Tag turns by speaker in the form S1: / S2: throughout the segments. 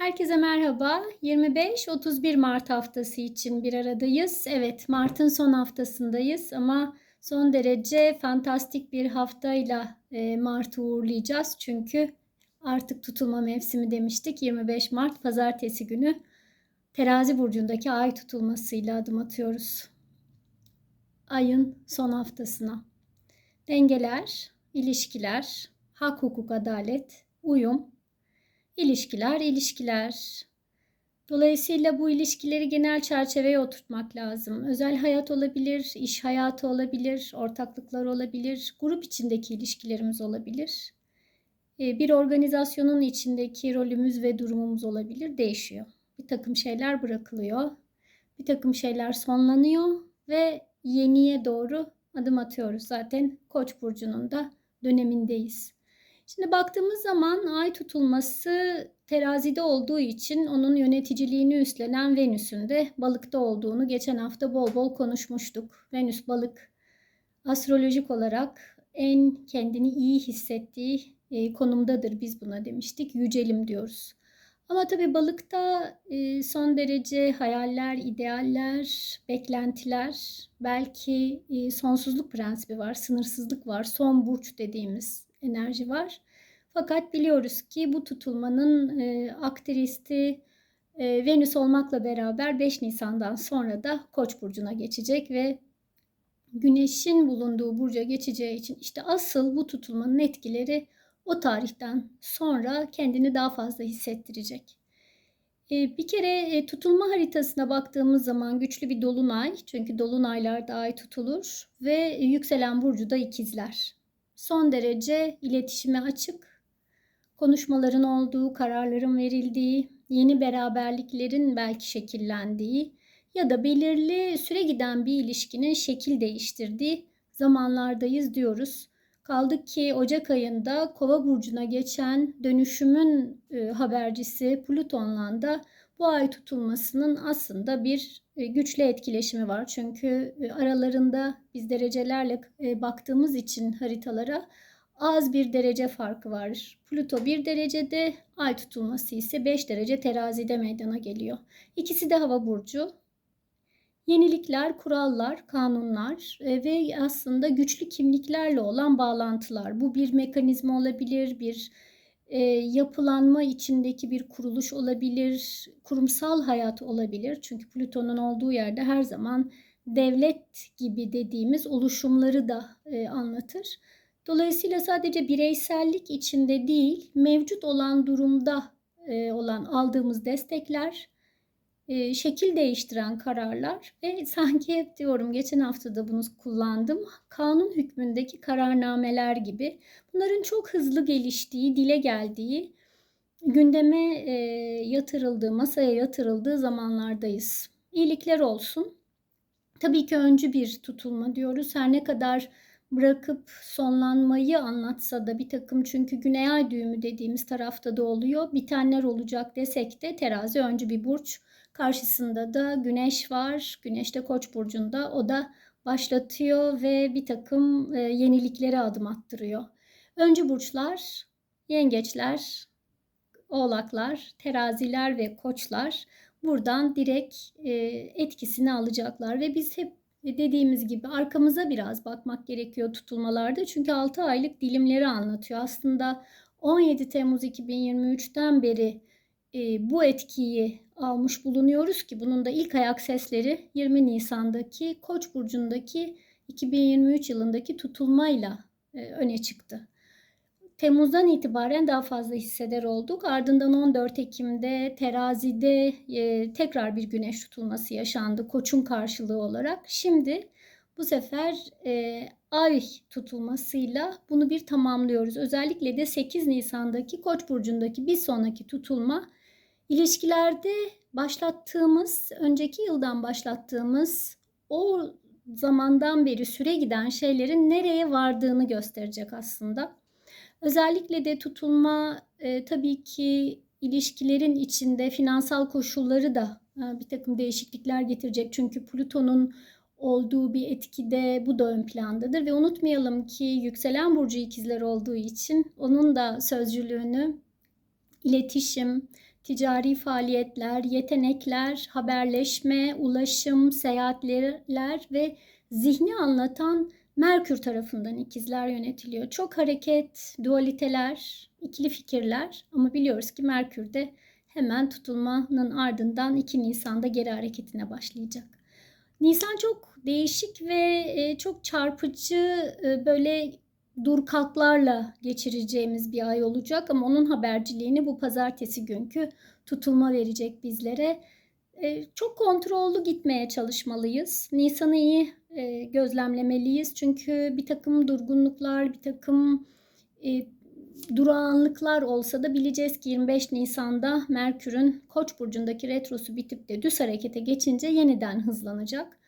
S1: Herkese merhaba. 25-31 Mart haftası için bir aradayız. Evet, Mart'ın son haftasındayız ama son derece fantastik bir haftayla e, Mart'ı uğurlayacağız. Çünkü artık tutulma mevsimi demiştik. 25 Mart pazartesi günü Terazi burcundaki ay tutulmasıyla adım atıyoruz. Ayın son haftasına. Dengeler, ilişkiler, hak, hukuk, adalet, uyum, İlişkiler, ilişkiler. Dolayısıyla bu ilişkileri genel çerçeveye oturtmak lazım. Özel hayat olabilir, iş hayatı olabilir, ortaklıklar olabilir, grup içindeki ilişkilerimiz olabilir. Ee, bir organizasyonun içindeki rolümüz ve durumumuz olabilir, değişiyor. Bir takım şeyler bırakılıyor, bir takım şeyler sonlanıyor ve yeniye doğru adım atıyoruz. Zaten Koç burcunun da dönemindeyiz. Şimdi baktığımız zaman ay tutulması terazide olduğu için onun yöneticiliğini üstlenen Venüs'ün de balıkta olduğunu geçen hafta bol bol konuşmuştuk. Venüs balık astrolojik olarak en kendini iyi hissettiği e, konumdadır biz buna demiştik. Yücelim diyoruz. Ama tabii balıkta e, son derece hayaller, idealler, beklentiler, belki e, sonsuzluk prensibi var, sınırsızlık var, son burç dediğimiz enerji var. Fakat biliyoruz ki bu tutulmanın e, aktristi e, Venüs olmakla beraber 5 Nisan'dan sonra da Koç burcuna geçecek ve Güneş'in bulunduğu burca geçeceği için işte asıl bu tutulmanın etkileri o tarihten sonra kendini daha fazla hissettirecek. E, bir kere e, tutulma haritasına baktığımız zaman güçlü bir dolunay çünkü dolunaylarda ay tutulur ve yükselen burcu da ikizler son derece iletişime açık, konuşmaların olduğu, kararların verildiği, yeni beraberliklerin belki şekillendiği ya da belirli süre giden bir ilişkinin şekil değiştirdiği zamanlardayız diyoruz. Kaldık ki Ocak ayında Kova burcuna geçen dönüşümün e, habercisi Plüton'la da bu ay tutulmasının aslında bir e, güçlü etkileşimi var. Çünkü e, aralarında biz derecelerle e, baktığımız için haritalara az bir derece farkı var. Plüto bir derecede, ay tutulması ise 5 derece terazide meydana geliyor. İkisi de hava burcu. Yenilikler, kurallar, kanunlar ve aslında güçlü kimliklerle olan bağlantılar. Bu bir mekanizma olabilir, bir e, yapılanma içindeki bir kuruluş olabilir, kurumsal hayat olabilir. Çünkü Plüton'un olduğu yerde her zaman devlet gibi dediğimiz oluşumları da e, anlatır. Dolayısıyla sadece bireysellik içinde değil, mevcut olan durumda e, olan aldığımız destekler, e, şekil değiştiren kararlar ve sanki hep diyorum geçen hafta da bunu kullandım. Kanun hükmündeki kararnameler gibi bunların çok hızlı geliştiği, dile geldiği, gündeme e, yatırıldığı, masaya yatırıldığı zamanlardayız. İyilikler olsun. Tabii ki öncü bir tutulma diyoruz. Her ne kadar bırakıp sonlanmayı anlatsa da bir takım çünkü güney ay düğümü dediğimiz tarafta da oluyor. Bitenler olacak desek de terazi öncü bir burç Karşısında da Güneş var. Güneş de Koç burcunda. O da başlatıyor ve bir takım e, yeniliklere adım attırıyor. Öncü burçlar, yengeçler, oğlaklar, teraziler ve koçlar buradan direkt e, etkisini alacaklar ve biz hep dediğimiz gibi arkamıza biraz bakmak gerekiyor tutulmalarda. Çünkü 6 aylık dilimleri anlatıyor. Aslında 17 Temmuz 2023'ten beri e, bu etkiyi almış bulunuyoruz ki bunun da ilk ayak sesleri 20 Nisan'daki Koç burcundaki 2023 yılındaki tutulmayla e, öne çıktı. Temmuz'dan itibaren daha fazla hisseder olduk. Ardından 14 Ekim'de terazide e, tekrar bir güneş tutulması yaşandı koçun karşılığı olarak. Şimdi bu sefer e, ay tutulmasıyla bunu bir tamamlıyoruz. Özellikle de 8 Nisan'daki Koç burcundaki bir sonraki tutulma İlişkilerde başlattığımız, önceki yıldan başlattığımız o zamandan beri süre giden şeylerin nereye vardığını gösterecek aslında. Özellikle de tutulma e, tabii ki ilişkilerin içinde finansal koşulları da e, bir takım değişiklikler getirecek. Çünkü Plüton'un olduğu bir etkide bu da ön plandadır. Ve unutmayalım ki yükselen burcu ikizler olduğu için onun da sözcülüğünü iletişim, ticari faaliyetler, yetenekler, haberleşme, ulaşım, seyahatler ve zihni anlatan Merkür tarafından ikizler yönetiliyor. Çok hareket, dualiteler, ikili fikirler ama biliyoruz ki Merkür de hemen tutulmanın ardından 2 Nisan'da geri hareketine başlayacak. Nisan çok değişik ve e, çok çarpıcı e, böyle dur kalklarla geçireceğimiz bir ay olacak ama onun haberciliğini bu pazartesi günkü tutulma verecek bizlere. E, çok kontrollü gitmeye çalışmalıyız. Nisan'ı iyi gözlemlemeliyiz çünkü bir takım durgunluklar, bir takım durağanlıklar olsa da bileceğiz ki 25 Nisan'da Merkür'ün Koç burcundaki retrosu bitip de düz harekete geçince yeniden hızlanacak.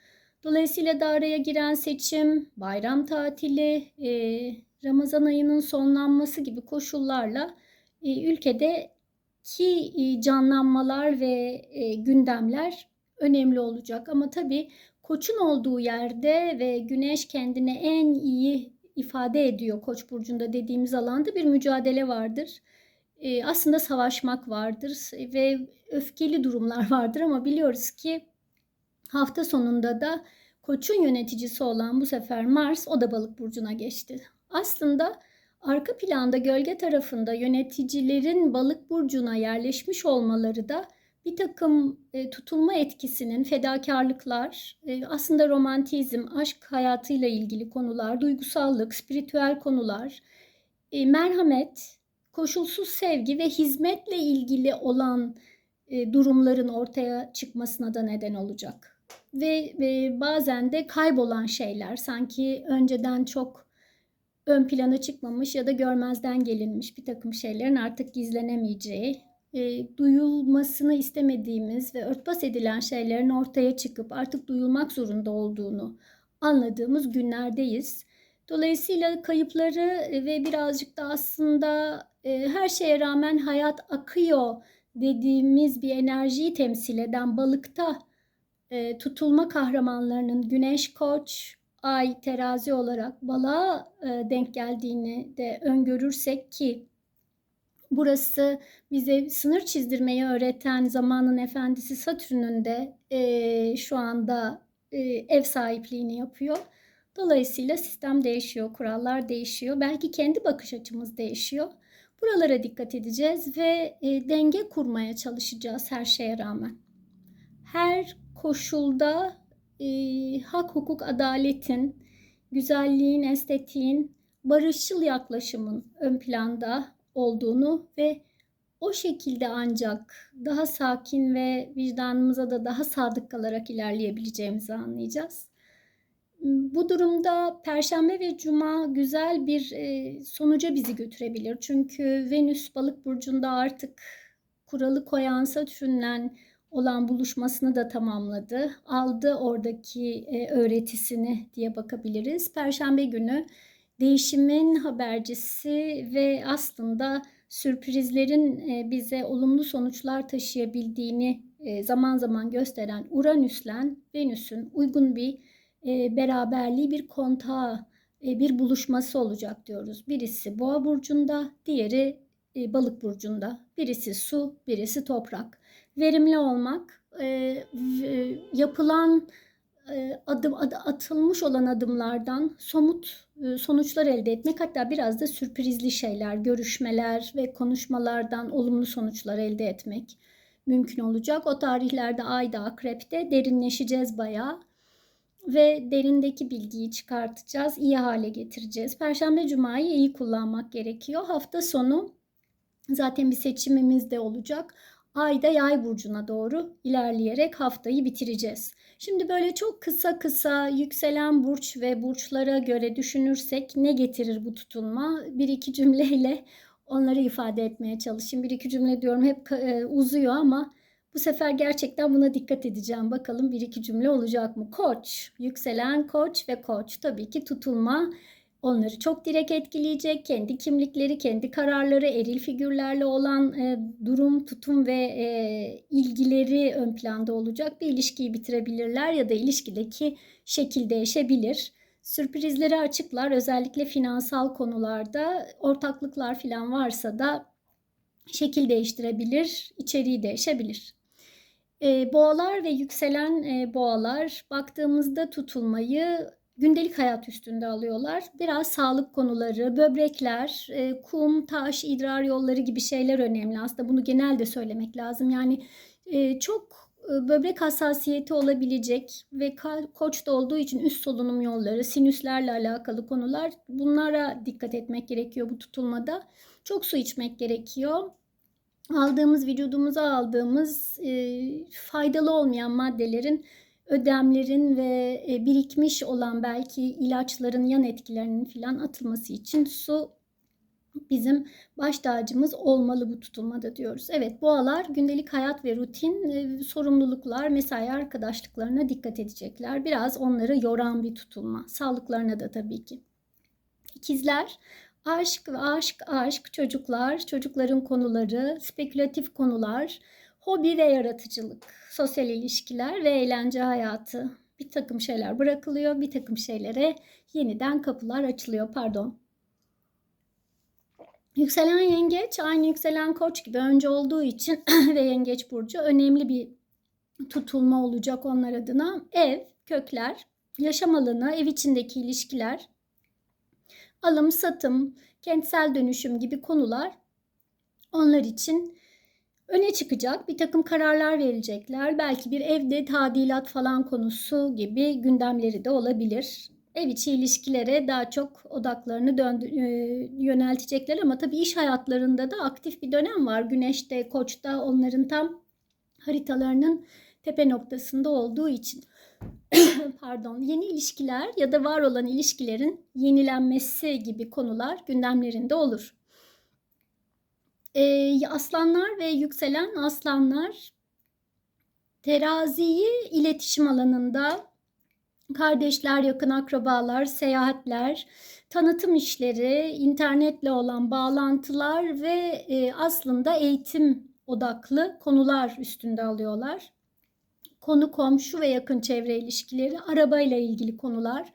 S1: Dolayısıyla da araya giren seçim, bayram tatili, e, Ramazan ayının sonlanması gibi koşullarla e, ülkedeki e, canlanmalar ve e, gündemler önemli olacak. Ama tabii koçun olduğu yerde ve güneş kendine en iyi ifade ediyor Koç burcunda dediğimiz alanda bir mücadele vardır. E, aslında savaşmak vardır ve öfkeli durumlar vardır ama biliyoruz ki hafta sonunda da Koç'un yöneticisi olan bu sefer Mars o da balık burcuna geçti. Aslında arka planda gölge tarafında yöneticilerin balık burcuna yerleşmiş olmaları da bir takım e, tutulma etkisinin fedakarlıklar, e, aslında romantizm, aşk hayatıyla ilgili konular, duygusallık, spiritüel konular, e, merhamet, koşulsuz sevgi ve hizmetle ilgili olan durumların ortaya çıkmasına da neden olacak. Ve e, bazen de kaybolan şeyler sanki önceden çok ön plana çıkmamış ya da görmezden gelinmiş bir takım şeylerin artık gizlenemeyeceği, e, duyulmasını istemediğimiz ve örtbas edilen şeylerin ortaya çıkıp artık duyulmak zorunda olduğunu anladığımız günlerdeyiz. Dolayısıyla kayıpları ve birazcık da aslında e, her şeye rağmen hayat akıyor dediğimiz bir enerjiyi temsil eden balıkta e, tutulma kahramanlarının Güneş Koç, Ay terazi olarak balığa e, denk geldiğini de öngörürsek ki burası bize sınır çizdirmeyi öğreten zamanın efendisi Satürn'ün de e, şu anda e, ev sahipliğini yapıyor. Dolayısıyla sistem değişiyor, kurallar değişiyor. Belki kendi bakış açımız değişiyor. Buralara dikkat edeceğiz ve e, denge kurmaya çalışacağız her şeye rağmen. Her koşulda e, hak, hukuk, adaletin, güzelliğin, estetiğin, barışçıl yaklaşımın ön planda olduğunu ve o şekilde ancak daha sakin ve vicdanımıza da daha sadık kalarak ilerleyebileceğimizi anlayacağız. Bu durumda Perşembe ve Cuma güzel bir e, sonuca bizi götürebilir. Çünkü Venüs balık burcunda artık kuralı koyan Satürn'le olan buluşmasını da tamamladı. Aldı oradaki e, öğretisini diye bakabiliriz. Perşembe günü değişimin habercisi ve aslında sürprizlerin e, bize olumlu sonuçlar taşıyabildiğini e, zaman zaman gösteren Uranüs'le Venüs'ün uygun bir beraberliği, bir kontağı, bir buluşması olacak diyoruz. Birisi Boğa burcunda, diğeri Balık burcunda. Birisi su, birisi toprak. Verimli olmak, yapılan adım atılmış olan adımlardan somut sonuçlar elde etmek hatta biraz da sürprizli şeyler, görüşmeler ve konuşmalardan olumlu sonuçlar elde etmek mümkün olacak. O tarihlerde Ayda Akrep'te derinleşeceğiz bayağı ve derindeki bilgiyi çıkartacağız, iyi hale getireceğiz. Perşembe Cuma'yı iyi kullanmak gerekiyor. Hafta sonu zaten bir seçimimiz de olacak. Ayda yay burcuna doğru ilerleyerek haftayı bitireceğiz. Şimdi böyle çok kısa kısa yükselen burç ve burçlara göre düşünürsek ne getirir bu tutulma? Bir iki cümleyle onları ifade etmeye çalışayım. Bir iki cümle diyorum hep e, uzuyor ama bu sefer gerçekten buna dikkat edeceğim. Bakalım bir iki cümle olacak mı? Koç, yükselen koç ve koç tabii ki tutulma onları çok direkt etkileyecek. Kendi kimlikleri, kendi kararları, eril figürlerle olan e, durum, tutum ve e, ilgileri ön planda olacak. Bir ilişkiyi bitirebilirler ya da ilişkideki şekil değişebilir. Sürprizleri açıklar. Özellikle finansal konularda ortaklıklar falan varsa da şekil değiştirebilir, içeriği değişebilir. E, boğalar ve yükselen e, boğalar baktığımızda tutulmayı gündelik hayat üstünde alıyorlar. Biraz sağlık konuları, böbrekler, e, kum, taş, idrar yolları gibi şeyler önemli. Aslında bunu genelde söylemek lazım. Yani e, çok e, böbrek hassasiyeti olabilecek ve koçta olduğu için üst solunum yolları, sinüslerle alakalı konular bunlara dikkat etmek gerekiyor bu tutulmada. Çok su içmek gerekiyor. Aldığımız vücudumuza aldığımız e, faydalı olmayan maddelerin ödemlerin ve e, birikmiş olan belki ilaçların yan etkilerinin filan atılması için su bizim baş tacımız olmalı bu tutulmada diyoruz. Evet boğalar gündelik hayat ve rutin e, sorumluluklar, mesai arkadaşlıklarına dikkat edecekler. Biraz onları yoran bir tutulma. Sağlıklarına da tabii ki. İkizler aşk ve aşk aşk çocuklar, çocukların konuları, spekülatif konular, hobi ve yaratıcılık, sosyal ilişkiler ve eğlence hayatı. Bir takım şeyler bırakılıyor, bir takım şeylere yeniden kapılar açılıyor. Pardon. Yükselen yengeç aynı yükselen koç gibi önce olduğu için ve yengeç burcu önemli bir tutulma olacak onlar adına. Ev, kökler, yaşam alanı, ev içindeki ilişkiler, alım, satım, kentsel dönüşüm gibi konular onlar için öne çıkacak. Bir takım kararlar verecekler. Belki bir evde tadilat falan konusu gibi gündemleri de olabilir ev içi ilişkilere daha çok odaklarını döndü, e, yöneltecekler ama tabii iş hayatlarında da aktif bir dönem var. Güneşte, Koç'ta onların tam haritalarının tepe noktasında olduğu için pardon yeni ilişkiler ya da var olan ilişkilerin yenilenmesi gibi konular gündemlerinde olur. Ee, aslanlar ve yükselen aslanlar teraziyi iletişim alanında kardeşler, yakın akrabalar, seyahatler, tanıtım işleri, internetle olan bağlantılar ve e, aslında eğitim odaklı konular üstünde alıyorlar. Konu komşu ve yakın çevre ilişkileri, arabayla ilgili konular.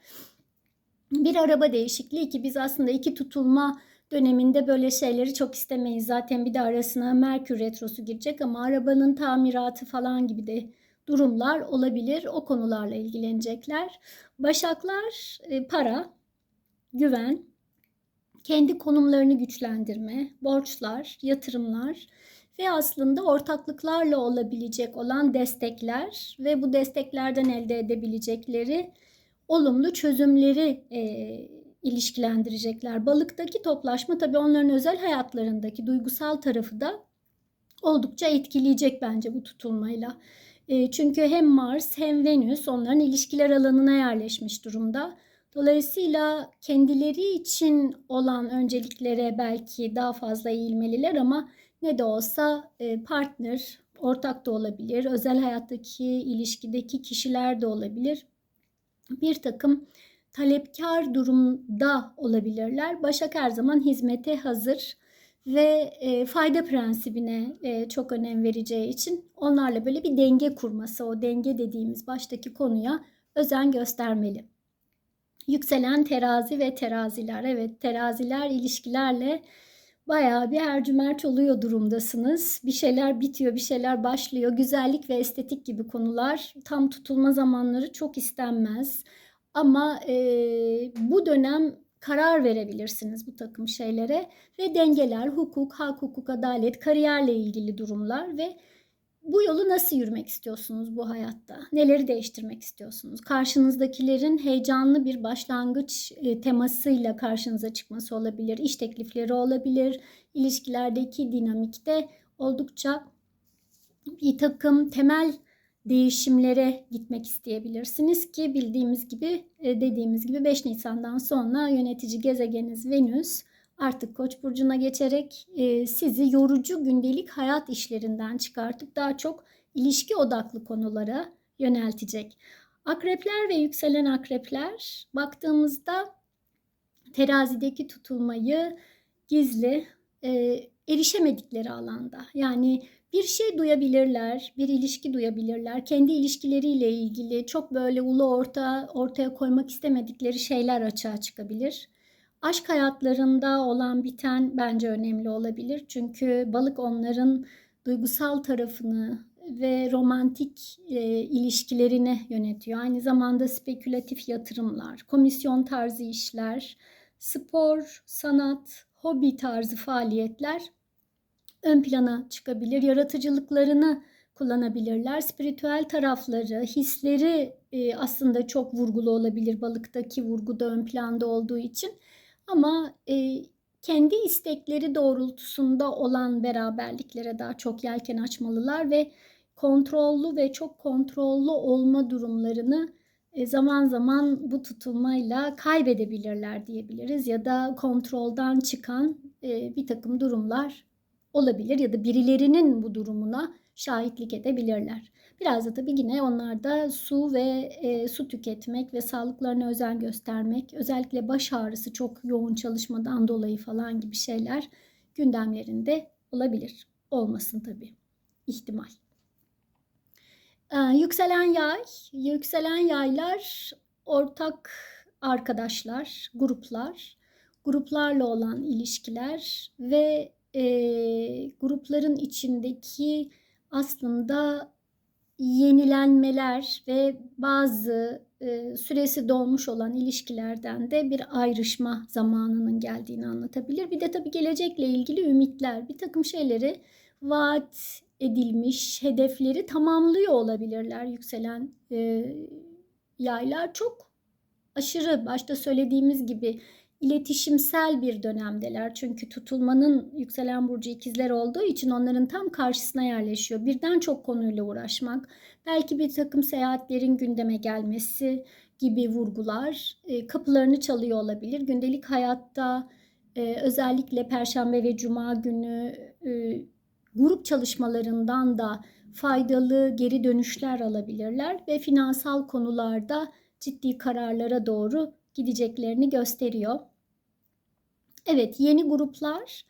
S1: Bir araba değişikliği ki biz aslında iki tutulma döneminde böyle şeyleri çok istemeyiz. Zaten bir de arasına Merkür Retrosu girecek ama arabanın tamiratı falan gibi de durumlar olabilir. O konularla ilgilenecekler. Başaklar e, para, güven, kendi konumlarını güçlendirme, borçlar, yatırımlar ve aslında ortaklıklarla olabilecek olan destekler ve bu desteklerden elde edebilecekleri olumlu çözümleri e, ilişkilendirecekler. Balıktaki toplaşma tabii onların özel hayatlarındaki duygusal tarafı da oldukça etkileyecek bence bu tutulmayla. E, çünkü hem Mars hem Venüs onların ilişkiler alanına yerleşmiş durumda. Dolayısıyla kendileri için olan önceliklere belki daha fazla eğilmeliler ama ne de olsa e, partner, ortak da olabilir, özel hayattaki ilişkideki kişiler de olabilir. Bir takım talepkar durumda olabilirler. Başak her zaman hizmete hazır ve e, fayda prensibine e, çok önem vereceği için onlarla böyle bir denge kurması, o denge dediğimiz baştaki konuya özen göstermeli. Yükselen terazi ve teraziler. Evet teraziler ilişkilerle bayağı bir ercümerç oluyor durumdasınız. Bir şeyler bitiyor, bir şeyler başlıyor. Güzellik ve estetik gibi konular tam tutulma zamanları çok istenmez. Ama e, bu dönem karar verebilirsiniz bu takım şeylere ve dengeler, hukuk, hak, hukuk, adalet, kariyerle ilgili durumlar ve bu yolu nasıl yürümek istiyorsunuz bu hayatta? Neleri değiştirmek istiyorsunuz? Karşınızdakilerin heyecanlı bir başlangıç temasıyla karşınıza çıkması olabilir. İş teklifleri olabilir. İlişkilerdeki dinamikte oldukça bir takım temel değişimlere gitmek isteyebilirsiniz ki bildiğimiz gibi e, dediğimiz gibi 5 Nisan'dan sonra yönetici gezegeniniz Venüs artık Koç burcuna geçerek e, sizi yorucu gündelik hayat işlerinden çıkartıp daha çok ilişki odaklı konulara yöneltecek. Akrepler ve yükselen akrepler baktığımızda terazideki tutulmayı gizli e, erişemedikleri alanda yani bir şey duyabilirler, bir ilişki duyabilirler. Kendi ilişkileriyle ilgili çok böyle ulu orta ortaya koymak istemedikleri şeyler açığa çıkabilir. Aşk hayatlarında olan biten bence önemli olabilir. Çünkü balık onların duygusal tarafını ve romantik e, ilişkilerini yönetiyor. Aynı zamanda spekülatif yatırımlar, komisyon tarzı işler, spor, sanat, hobi tarzı faaliyetler ön plana çıkabilir. Yaratıcılıklarını kullanabilirler. Spiritüel tarafları, hisleri e, aslında çok vurgulu olabilir balıktaki vurgu da ön planda olduğu için. Ama e, kendi istekleri doğrultusunda olan beraberliklere daha çok yelken açmalılar ve kontrollü ve çok kontrollü olma durumlarını e, zaman zaman bu tutulmayla kaybedebilirler diyebiliriz ya da kontroldan çıkan e, bir takım durumlar olabilir ya da birilerinin bu durumuna şahitlik edebilirler. Biraz da tabii yine onlarda su ve e, su tüketmek ve sağlıklarına özen göstermek, özellikle baş ağrısı çok yoğun çalışmadan dolayı falan gibi şeyler gündemlerinde olabilir. Olmasın tabii. ihtimal. Ee, yükselen yay, yükselen yaylar ortak arkadaşlar, gruplar, gruplarla olan ilişkiler ve e, grupların içindeki aslında yenilenmeler ve bazı e, süresi dolmuş olan ilişkilerden de bir ayrışma zamanının geldiğini anlatabilir. Bir de tabii gelecekle ilgili ümitler, bir takım şeyleri vaat edilmiş hedefleri tamamlıyor olabilirler yükselen e, yaylar. Çok aşırı başta söylediğimiz gibi iletişimsel bir dönemdeler. Çünkü tutulmanın yükselen burcu ikizler olduğu için onların tam karşısına yerleşiyor. Birden çok konuyla uğraşmak, belki bir takım seyahatlerin gündeme gelmesi gibi vurgular e, kapılarını çalıyor olabilir. Gündelik hayatta e, özellikle Perşembe ve Cuma günü e, grup çalışmalarından da faydalı geri dönüşler alabilirler ve finansal konularda ciddi kararlara doğru gideceklerini gösteriyor. Evet, yeni gruplar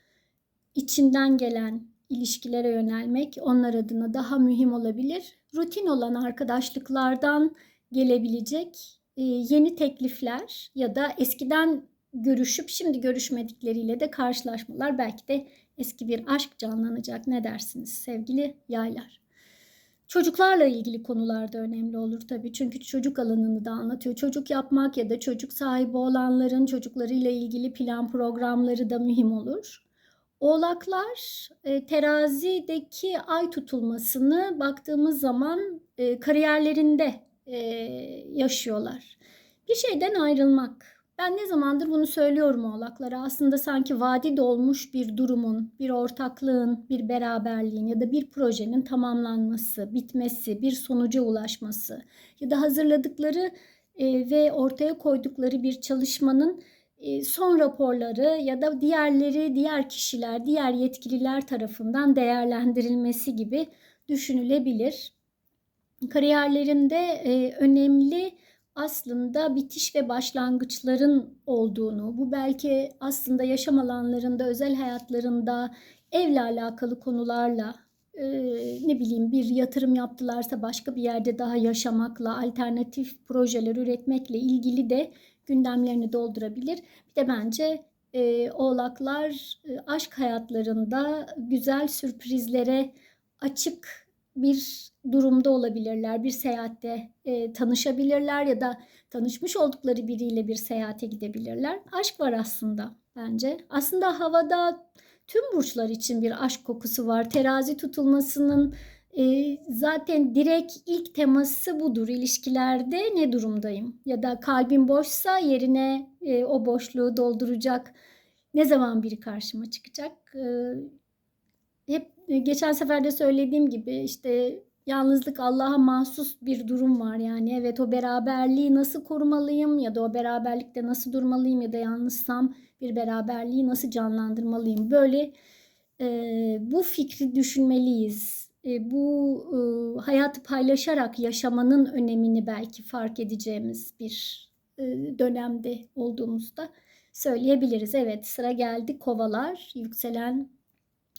S1: içinden gelen ilişkilere yönelmek onlar adına daha mühim olabilir. Rutin olan arkadaşlıklardan gelebilecek e, yeni teklifler ya da eskiden görüşüp şimdi görüşmedikleriyle de karşılaşmalar belki de eski bir aşk canlanacak. Ne dersiniz sevgili yaylar? Çocuklarla ilgili konularda önemli olur tabii. Çünkü çocuk alanını da anlatıyor. Çocuk yapmak ya da çocuk sahibi olanların çocuklarıyla ilgili plan programları da mühim olur. Oğlaklar e, terazideki ay tutulmasını baktığımız zaman e, kariyerlerinde e, yaşıyorlar. Bir şeyden ayrılmak, ben ne zamandır bunu söylüyorum oğlaklara. Aslında sanki vadi dolmuş bir durumun, bir ortaklığın, bir beraberliğin ya da bir projenin tamamlanması, bitmesi, bir sonuca ulaşması ya da hazırladıkları e, ve ortaya koydukları bir çalışmanın e, son raporları ya da diğerleri, diğer kişiler, diğer yetkililer tarafından değerlendirilmesi gibi düşünülebilir. Kariyerlerinde e, önemli aslında bitiş ve başlangıçların olduğunu, bu belki aslında yaşam alanlarında, özel hayatlarında evle alakalı konularla e, ne bileyim bir yatırım yaptılarsa başka bir yerde daha yaşamakla, alternatif projeler üretmekle ilgili de gündemlerini doldurabilir. Bir de bence e, oğlaklar e, aşk hayatlarında güzel sürprizlere açık bir durumda olabilirler. Bir seyahatte e, tanışabilirler ya da tanışmış oldukları biriyle bir seyahate gidebilirler. Aşk var aslında bence. Aslında havada tüm burçlar için bir aşk kokusu var. Terazi tutulmasının e, zaten direkt ilk teması budur. İlişkilerde ne durumdayım? Ya da kalbim boşsa yerine e, o boşluğu dolduracak ne zaman biri karşıma çıkacak? E, hep e, geçen sefer de söylediğim gibi işte yalnızlık Allah'a mahsus bir durum var yani. Evet o beraberliği nasıl korumalıyım ya da o beraberlikte nasıl durmalıyım ya da yalnızsam bir beraberliği nasıl canlandırmalıyım. Böyle e, bu fikri düşünmeliyiz. E, bu e, hayatı paylaşarak yaşamanın önemini belki fark edeceğimiz bir e, dönemde olduğumuzda söyleyebiliriz. Evet sıra geldi kovalar, yükselen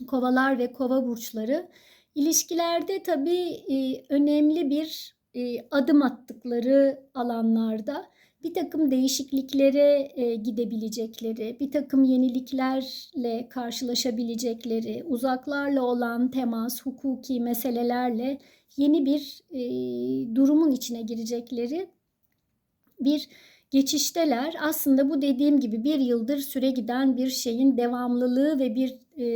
S1: kovalar ve kova burçları. İlişkilerde tabii e, önemli bir e, adım attıkları alanlarda bir takım değişikliklere e, gidebilecekleri, bir takım yeniliklerle karşılaşabilecekleri, uzaklarla olan temas, hukuki meselelerle yeni bir e, durumun içine girecekleri bir geçişteler. Aslında bu dediğim gibi bir yıldır süre giden bir şeyin devamlılığı ve bir e,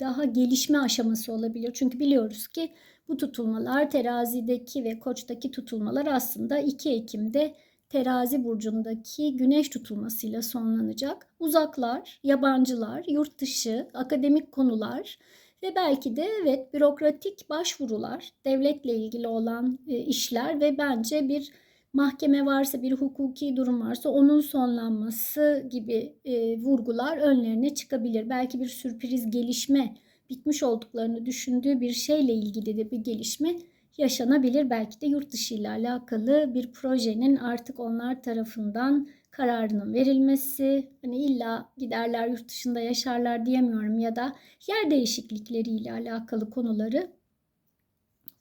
S1: daha gelişme aşaması olabilir. Çünkü biliyoruz ki bu tutulmalar terazideki ve koçtaki tutulmalar aslında 2 Ekim'de terazi burcundaki güneş tutulmasıyla sonlanacak. Uzaklar, yabancılar, yurt dışı, akademik konular ve belki de evet bürokratik başvurular, devletle ilgili olan e, işler ve bence bir mahkeme varsa, bir hukuki durum varsa onun sonlanması gibi e, vurgular önlerine çıkabilir. Belki bir sürpriz gelişme, bitmiş olduklarını düşündüğü bir şeyle ilgili de bir gelişme yaşanabilir. Belki de yurt dışı ile alakalı bir projenin artık onlar tarafından kararının verilmesi, hani illa giderler yurt dışında yaşarlar diyemiyorum ya da yer değişiklikleriyle alakalı konuları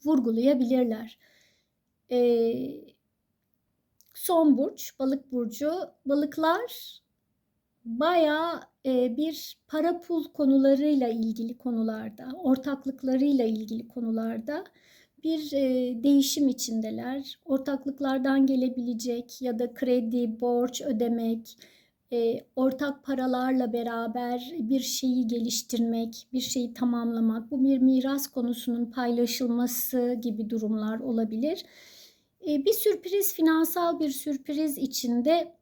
S1: vurgulayabilirler. Ee, son burç, balık burcu. Balıklar bayağı e, bir para pul konularıyla ilgili konularda, ortaklıklarıyla ilgili konularda bir e, değişim içindeler. Ortaklıklardan gelebilecek ya da kredi, borç ödemek, e, ortak paralarla beraber bir şeyi geliştirmek, bir şeyi tamamlamak, bu bir miras konusunun paylaşılması gibi durumlar olabilir. E, bir sürpriz, finansal bir sürpriz içinde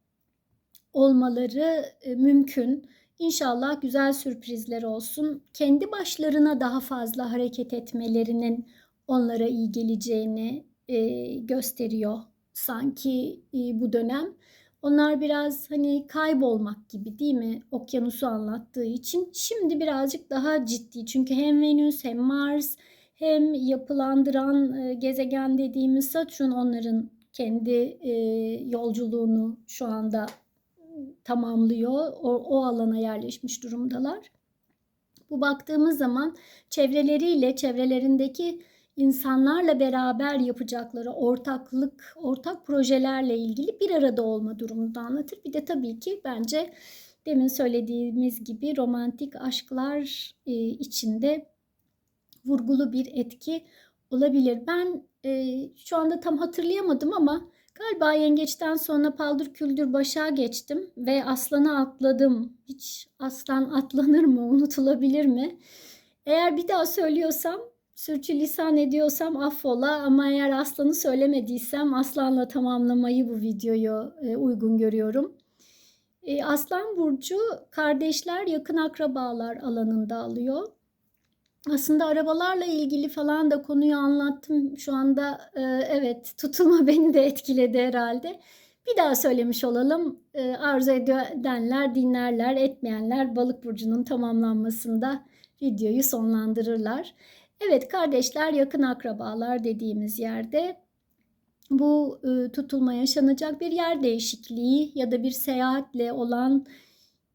S1: olmaları e, mümkün. İnşallah güzel sürprizler olsun. Kendi başlarına daha fazla hareket etmelerinin onlara iyi geleceğini e, gösteriyor sanki e, bu dönem. Onlar biraz hani kaybolmak gibi değil mi? Okyanusu anlattığı için. Şimdi birazcık daha ciddi. Çünkü hem Venüs hem Mars hem yapılandıran e, gezegen dediğimiz Satürn onların kendi e, yolculuğunu şu anda tamamlıyor. O, o alana yerleşmiş durumdalar. Bu baktığımız zaman çevreleriyle, çevrelerindeki insanlarla beraber yapacakları ortaklık, ortak projelerle ilgili bir arada olma durumunu da anlatır. Bir de tabii ki bence demin söylediğimiz gibi romantik aşklar e, içinde vurgulu bir etki olabilir. Ben e, şu anda tam hatırlayamadım ama galiba yengeçten sonra paldır küldür başa geçtim ve aslana atladım. Hiç aslan atlanır mı, unutulabilir mi? Eğer bir daha söylüyorsam sürçülisan ediyorsam affola ama eğer aslanı söylemediysem aslanla tamamlamayı bu videoyu e, uygun görüyorum. E, aslan burcu kardeşler, yakın akrabalar alanında alıyor. Aslında arabalarla ilgili falan da konuyu anlattım. Şu anda e, evet tutulma beni de etkiledi herhalde. Bir daha söylemiş olalım. E, arzu edenler dinlerler, etmeyenler balık burcunun tamamlanmasında videoyu sonlandırırlar. Evet kardeşler yakın akrabalar dediğimiz yerde bu e, tutulma yaşanacak bir yer değişikliği ya da bir seyahatle olan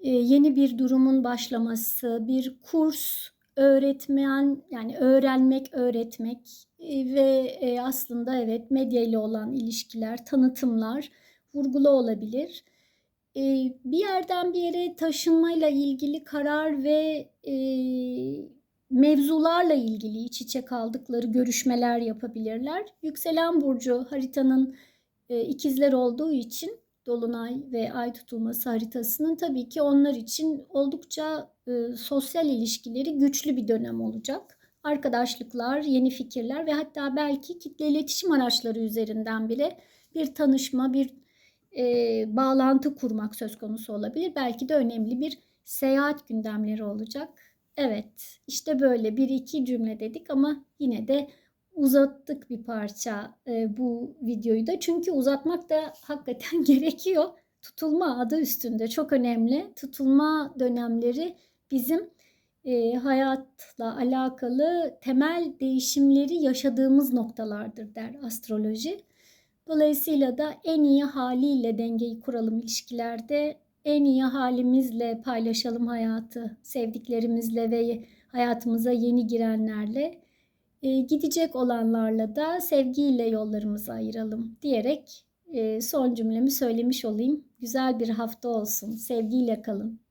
S1: e, yeni bir durumun başlaması, bir kurs, öğretmen yani öğrenmek, öğretmek e, ve e, aslında evet medya ile olan ilişkiler, tanıtımlar vurgulu olabilir. E, bir yerden bir yere taşınmayla ilgili karar ve mevzularla ilgili iç içe kaldıkları görüşmeler yapabilirler. Yükselen burcu haritanın ikizler olduğu için dolunay ve ay tutulması haritasının tabii ki onlar için oldukça e, sosyal ilişkileri güçlü bir dönem olacak. Arkadaşlıklar, yeni fikirler ve hatta belki kitle iletişim araçları üzerinden bile bir tanışma, bir e, bağlantı kurmak söz konusu olabilir. Belki de önemli bir seyahat gündemleri olacak Evet, işte böyle bir iki cümle dedik ama yine de uzattık bir parça e, bu videoyu da. Çünkü uzatmak da hakikaten gerekiyor. Tutulma adı üstünde çok önemli. Tutulma dönemleri bizim e, hayatla alakalı temel değişimleri yaşadığımız noktalardır der astroloji. Dolayısıyla da en iyi haliyle dengeyi kuralım ilişkilerde en iyi halimizle paylaşalım hayatı, sevdiklerimizle ve hayatımıza yeni girenlerle. E, gidecek olanlarla da sevgiyle yollarımızı ayıralım diyerek e, son cümlemi söylemiş olayım. Güzel bir hafta olsun. Sevgiyle kalın.